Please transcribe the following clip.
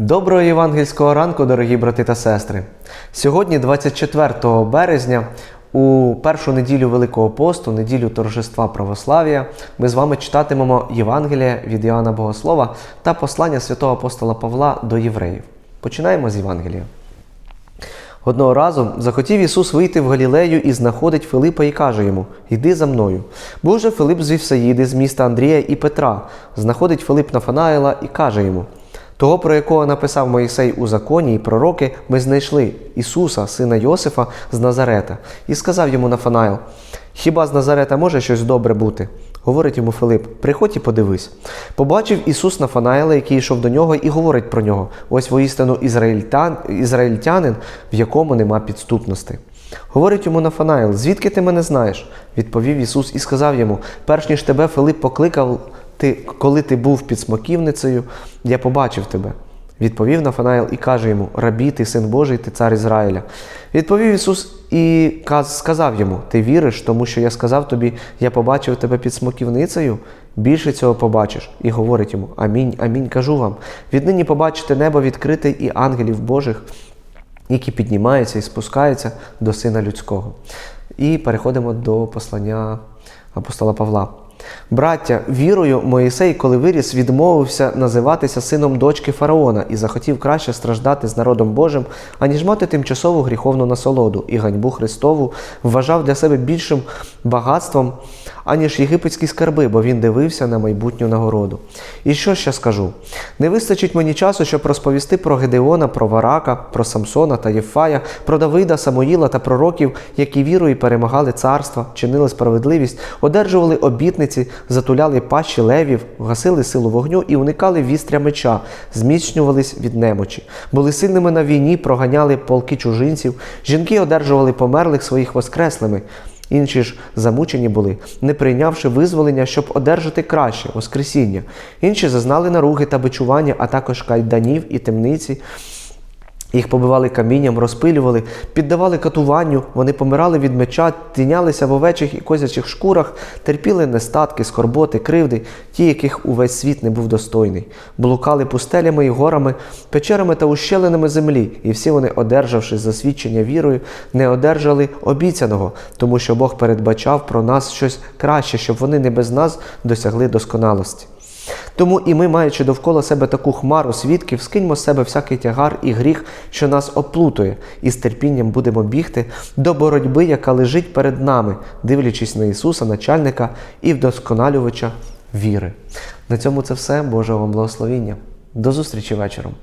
Доброго євангельського ранку, дорогі брати та сестри. Сьогодні, 24 березня, у першу неділю Великого посту, неділю торжества православ'я, ми з вами читатимемо Євангелія від Іоанна Богослова та послання святого апостола Павла до євреїв. Починаємо з Євангелія. Одного разу захотів Ісус вийти в Галілею і знаходить Филипа і каже йому: Йди за мною. Був же Филип з Вівсаїди, з міста Андрія і Петра. Знаходить Филип Нафанаїла і каже йому: Того, про якого написав Моїсей у законі і пророки, ми знайшли Ісуса, сина Йосифа з Назарета, і сказав йому Нафанаїл: Хіба з Назарета може щось добре бути? Говорить йому Филип, приходь і подивись. Побачив Ісус Нафанаїла, який йшов до нього, і говорить про нього: ось воістину ізраїльтян, ізраїльтянин, в якому нема підступності. Говорить йому Нафанаїл, звідки ти мене знаєш? Відповів Ісус і сказав йому: перш ніж тебе Филип покликав, ти, коли ти був під смоківницею, я побачив тебе. Відповів Нафанаїл і каже йому: Рабі, ти син Божий, ти цар Ізраїля. Відповів Ісус і сказав йому: Ти віриш, тому що я сказав тобі, я побачив тебе під смоківницею, більше цього побачиш. І говорить йому: Амінь, амінь, кажу вам. Віднині побачите небо відкрите і ангелів Божих, які піднімаються і спускаються до Сина Людського. І переходимо до послання апостола Павла. Браття, вірою, Моїсей, коли виріс, відмовився називатися сином дочки фараона і захотів краще страждати з народом Божим, аніж мати тимчасову гріховну насолоду і ганьбу Христову вважав для себе більшим багатством, аніж єгипетські скарби, бо він дивився на майбутню нагороду. І що ще скажу? Не вистачить мені часу, щоб розповісти про Гедеона, про Варака, про Самсона та Єфая, про Давида, Самоїла та пророків, які вірою перемагали царства, чинили справедливість, одержували обітниці, затуляли пащі левів, гасили силу вогню і уникали вістря меча, зміцнювались від немочі, були сильними на війні, проганяли полки чужинців, жінки одержували померлих своїх воскреслими. Інші ж замучені були, не прийнявши визволення, щоб одержати краще Воскресіння. Інші зазнали наруги та бичування, а також кайданів і темниці. Їх побивали камінням, розпилювали, піддавали катуванню, вони помирали від меча, тінялися в овечих і козячих шкурах, терпіли нестатки, скорботи, кривди, ті, яких увесь світ не був достойний, блукали пустелями і горами, печерами та ущелинами землі, і всі вони, одержавши засвідчення вірою, не одержали обіцяного, тому що Бог передбачав про нас щось краще, щоб вони не без нас досягли досконалості. Тому і ми, маючи довкола себе таку хмару свідків, скиньмо з себе всякий тягар і гріх, що нас оплутує, і з терпінням будемо бігти до боротьби, яка лежить перед нами, дивлячись на Ісуса, начальника і вдосконалювача віри. На цьому це все. Божого вам благословіння. До зустрічі вечором.